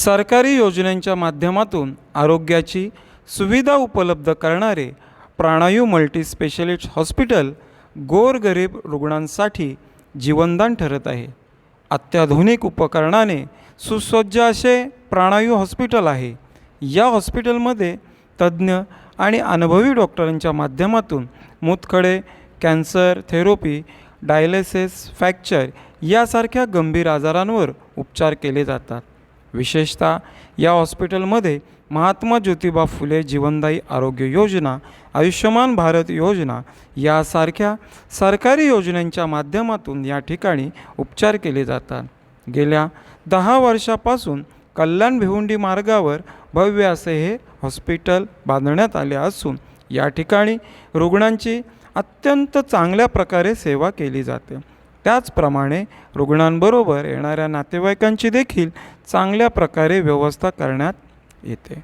सरकारी योजनांच्या माध्यमातून आरोग्याची सुविधा उपलब्ध करणारे प्राणायू मल्टीस्पेशालिस्ट हॉस्पिटल गोरगरीब रुग्णांसाठी जीवनदान ठरत आहे. अत्याधुनिक उपकरणाने सुसज्ज असे प्राणायू हॉस्पिटल आहे. या हॉस्पिटलमध्ये तज्ज्ञ आणि अनुभवी डॉक्टरांच्या माध्यमातून मुतखडे कॅन्सर थेरपी डायलेसिस फ्रॅक्चर यासारख्या गंभीर आजारांवर उपचार केले जातात. विशेषतः या हॉस्पिटलमध्ये महात्मा ज्योतिबा फुले जीवनदायी आरोग्य योजना आयुष्यमान भारत योजना यासारख्या सरकारी योजनांच्या माध्यमातून या ठिकाणी उपचार केले जातात. गेल्या दहा वर्षापासून कल्याण भिवंडी मार्गावर भव्य असे हे हॉस्पिटल बांधण्यात आले असून या ठिकाणी रुग्णांची अत्यंत चांगल्या प्रकारे सेवा केली जाते. त्याचप्रमाणे रुग्णांबरोबर येणाऱ्या नातेवाईकांची देखील चांगल्या प्रकारे व्यवस्था करण्यात येते.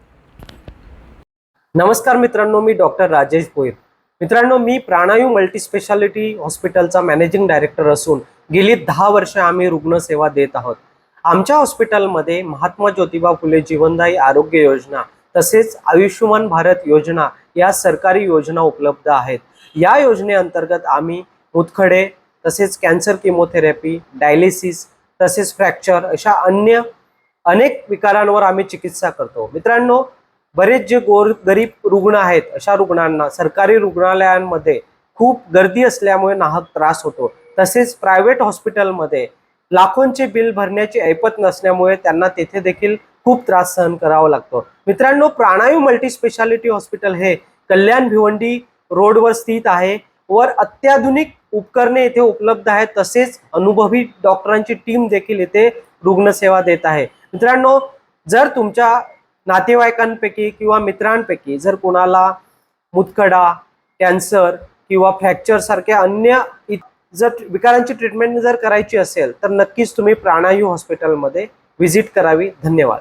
नमस्कार मित्रांनो मी डॉक्टर राजेश भोईर. मित्रांनो मी प्राणायू मल्टीस्पेशालिटी हॉस्पिटलचा मॅनेजिंग डायरेक्टर असून गेली दहा वर्ष आम्ही रुग्णसेवा देत आहोत. आमच्या हॉस्पिटलमध्ये महात्मा ज्योतिबा फुले जीवनदायी आरोग्य योजना तसेच आयुष्यमान भारत योजना या सरकारी योजना उपलब्ध आहेत. या योजनेअंतर्गत आम्ही मुतखडे तसेच कॅन्सर किमोथेरपी डायलिसिस तसेच फ्रॅक्चर अशा अन्य अनेक विकारांवर आम्ही चिकित्सा करतो. मित्रांनो बरेच जे गोर गरीब रुग्ण आहेत अशा रुग्णांना सरकारी रुग्णालयांमध्ये खूप गर्दी असल्यामुळे नाहक त्रास होतो. तसेच प्रायव्हेट हॉस्पिटलमध्ये लाखोंचे बिल भरण्याची ऐपत नसल्यामुळे त्यांना तेथे देखील खूप त्रास सहन करावा लागतो. मित्रांनो प्राणायू मल्टीस्पेशालिटी हॉस्पिटल हे कल्याण भिवंडी रोडवर स्थित आहे. वर अत्याधुनिक उपकरणे येथे उपलब्ध आहेत. तसेच अनुभवी डॉक्टरांची टीम देखील येथे रुग्णसेवा देत आहे. मित्रांनो जर तुमच्या नातेवाईकांपैकी किंवा मित्रांपैकी जर कोणाला मुतखडा कॅन्सर किंवा फ्रॅक्चरसारख्या अन्य जर विकारांची ट्रीटमेंट जर करायची असेल तर नक्कीच तुम्ही प्राणायू हॉस्पिटलमध्ये व्हिजिट करावी. धन्यवाद.